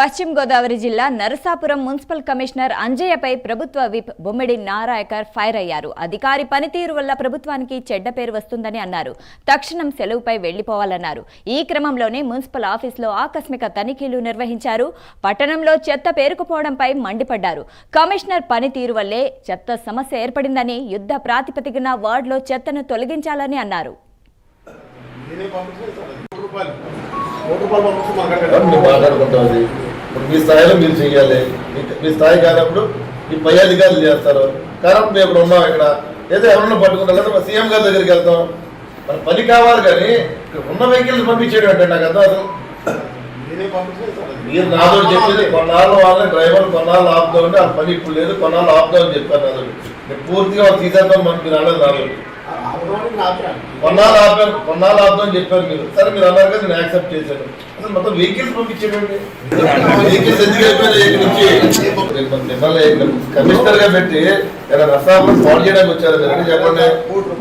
పశ్చిమ గోదావరి జిల్లా Narasapuram municipal commissioner అంజయ్యపై ప్రభుత్వ విప్ బొమ్మిడి నారాయకర్ ఫైర్ అయ్యారు. అధికారి పనితీరు వల్ల ప్రభుత్వానికి చెడ్డ పేరు వస్తుందని అన్నారు. తక్షణం సెలవుపై వెళ్ళిపోవాలన్నారు ఈ క్రమంలోనే మున్సిపల్ ఆఫీసులో ఆకస్మిక తనిఖీలు నిర్వహించారు. పట్టణంలో చెత్త పేరుకుపోవడంపై మండిపడ్డారు. కమిషనర్ పనితీరు వల్లే చెత్త సమస్య ఏర్పడిందని యుద్ధ ప్రాతిపదికన వార్డులో చెత్తను తొలగించాలని అన్నారు. రూపాయలు. రూపాయలు మీరు ఇప్పుడు మీ స్థాయిలో మీరు చెయ్యాలి. మీ- స్థాయి కానప్పుడు మీ పై అధికారులు చేస్తారు. కాబట్టి మేము ఇప్పుడు ఉన్నాం ఇక్కడ. ఏదో ఎవరన్నా పట్టుకుంటాం లేదా సీఎం గారి దగ్గరికి వెళ్తాం. మన పని కావాలి కానీ ఇక్కడ ఉన్న వెహికల్స్ పంపించేయడం అంటే నాకు అర్థం అసలు. మీరు నాతో చెప్పింది కొన్నాళ్ళు వాళ్ళని డ్రైవర్ కొన్నాళ్ళు ఆపుదాం అంటే ఆ పని ఇప్పుడు లేదు. కొన్నాళ్ళు ఆపుదాం అని చెప్పాను నాతో. పూర్తిగా తీసేద్దాం మనకి మీరు అనేది నాతో. ఆ. కొన్నాళ్ళు ఆపాను కొన్నాళ్ళు ఆపుదాం అని చెప్పారు మీరు. సరే మీరు అన్నారు కదా నేను యాక్సెప్ట్ చేశాను. అసలు మొత్తం వెహికల్స్ పంపించేయండి వెహికల్స్ ఎందుకు అయిపోయినాయి కమిషనర్గా పెట్టి రసాయనం పాడు చేయడానికి వచ్చారు. మీరు చెప్పండి?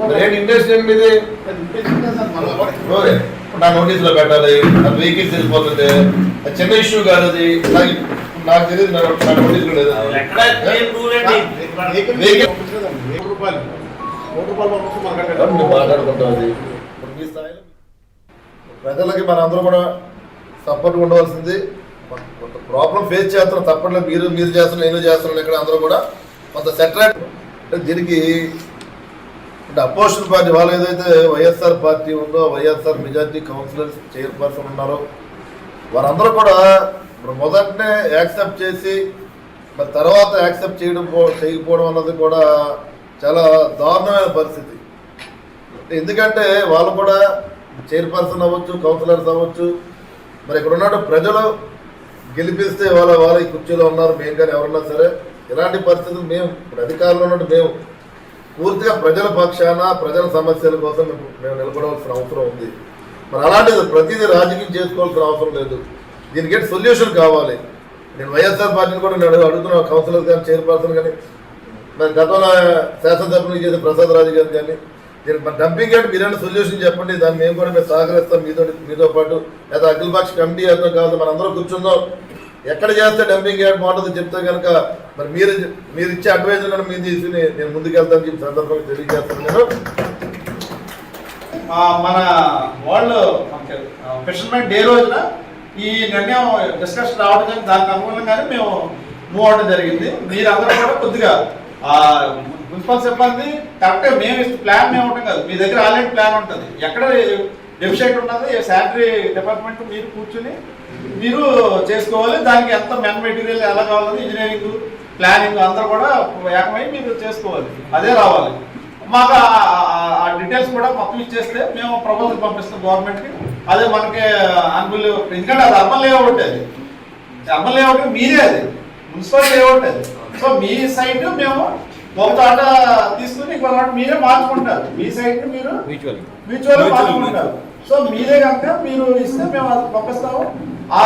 మరి ఏంటి ఇంట్రెస్ట్ ఏంటి మీది నా నోటీస్లో పెట్టాలి. నా వెహికల్స్ వెళ్ళిపోతుంది చిన్న ఇష్యూ కాదు అది. నాకు తెలియదు నా నోటీస్లో లేదు. మాట్లాడుకుంటాం అది ఇప్పుడు మీ స్థాయిలో ప్రజలకి మనందరూ కూడా సపోర్ట్ ఉండవలసింది. ప్రాబ్లం ఫేస్ చేస్తున్నాం తప్పట్లేదు. మీరు మీరు చేస్తున్నారు నేను చేస్తున్నాను ఇక్కడ అందరూ కూడా కొంత సెటరేట్ అంటే దీనికి అంటే అపోజిషన్ పార్టీ వాళ్ళు ఏదైతే వైఎస్ఆర్ పార్టీ ఉందో వైఎస్ఆర్ మెజార్టీ కౌన్సిలర్స్ చైర్పర్సన్ ఉన్నారో వారందరూ కూడా ఇప్పుడు మొదటనే యాక్సెప్ట్ చేసి మరి తర్వాత యాక్సెప్ట్ చేయడం చేయకపోవడం అన్నది కూడా చాలా దారుణమైన పరిస్థితి. ఎందుకంటే వాళ్ళు కూడా చైర్పర్సన్ అవ్వచ్చు కౌన్సిలర్స్ అవ్వచ్చు మరి ఇక్కడ ఉన్నట్టు ప్రజలు గెలిపిస్తే వాళ్ళ వాళ్ళ ఈ కుర్చీలో ఉన్నారు మేము కానీ ఎవరన్నా సరే ఇలాంటి పరిస్థితులు మేము ఇప్పుడు అధికారంలో ఉన్నట్టు మేము పూర్తిగా ప్రజల పక్షాన ప్రజల సమస్యల కోసం మేము మేము నిలబడవలసిన అవసరం ఉంది. మరి అలాంటిది ప్రతిదీ రాజకీయం చేసుకోవాల్సిన అవసరం లేదు. దీనికి సొల్యూషన్ కావాలి? నేను వైఎస్ఆర్ పార్టీని కూడా నేను అడుగుతున్నా కౌన్సిలర్ కానీ చైర్పర్సన్ కానీ మరి గతంలో శాసనసభ్యులు చేసే ప్రసాద్ రాజు గారు కానీ దీనికి మన డంపింగ్ అంటే మీరైనా సొల్యూషన్ చెప్పండి దాన్ని మేము కూడా మేము సహకరిస్తాం మీతో మీతో పాటు. లేదా అఖిలపక్ష కమిటీ అంతా కాదు మనందరం కూర్చుందాం. ఎక్కడ చేస్తే డంపింగ్ యార్డ్ బాగుంటుందో చెప్తే కనుక మరి మీరు మీరు ఇచ్చే అడ్వైజర్ కనుక మీరు తీసుకుని నేను ముందుకెళ్తాను చెప్పి సందర్భంగా తెలియజేస్తాను నేను. మన వాళ్ళు ఫిషర్మెన్ డే రోజున ఈ నిర్ణయం డిస్కషన్ రావడం కానీ దానికి అనుగుణంగానే మేము మూవ్ అవడం జరిగింది. మీరందరూ కూడా కొద్దిగా మున్సిపల్ సిబ్బంది కరెక్ట్గా మేము ఇస్తే ప్లాన్ మేము ఉంటాం కాదు. మీ దగ్గర ఆల్రెడీ ప్లాన్ ఉంటుంది. ఎక్కడ డెఫిషియట్ ఉన్నది శాలరీ డిపార్ట్మెంట్ మీరు కూర్చుని మీరు చేసుకోవాలి. దానికి ఎంత మెన్ మెటీరియల్ ఎలా కావాలి ఇంజనీరింగ్ ప్లానింగ్ అందరూ కూడా ఏకమై మీరు చేసుకోవాలి. అదే రావాలి. మాకు ఆ- ఆ డీటెయిల్స్ కూడా మొత్తం ఇచ్చేస్తే మేము ప్రపోజల్ పంపిస్తాం గవర్నమెంట్కి అదే మనకి అనుకూల ఎందుకంటే అది అర్బన్ లేఅవుట్ అది. అర్బన్ లేఅవుట్ మీరే అది. మున్సిపల్ లేఅవుట్ అది. సో మీ సైట్ మేము ఒక తోట తీసుకుని ఇంకో తోట మీరే మార్చుకుంటారు. మీ సైట్ మీరు మ్యూచువల్ మార్చుకుంటారు. సో మీరే కనుక మీరు ఇస్తే మేము అది పంపిస్తాము. ఆ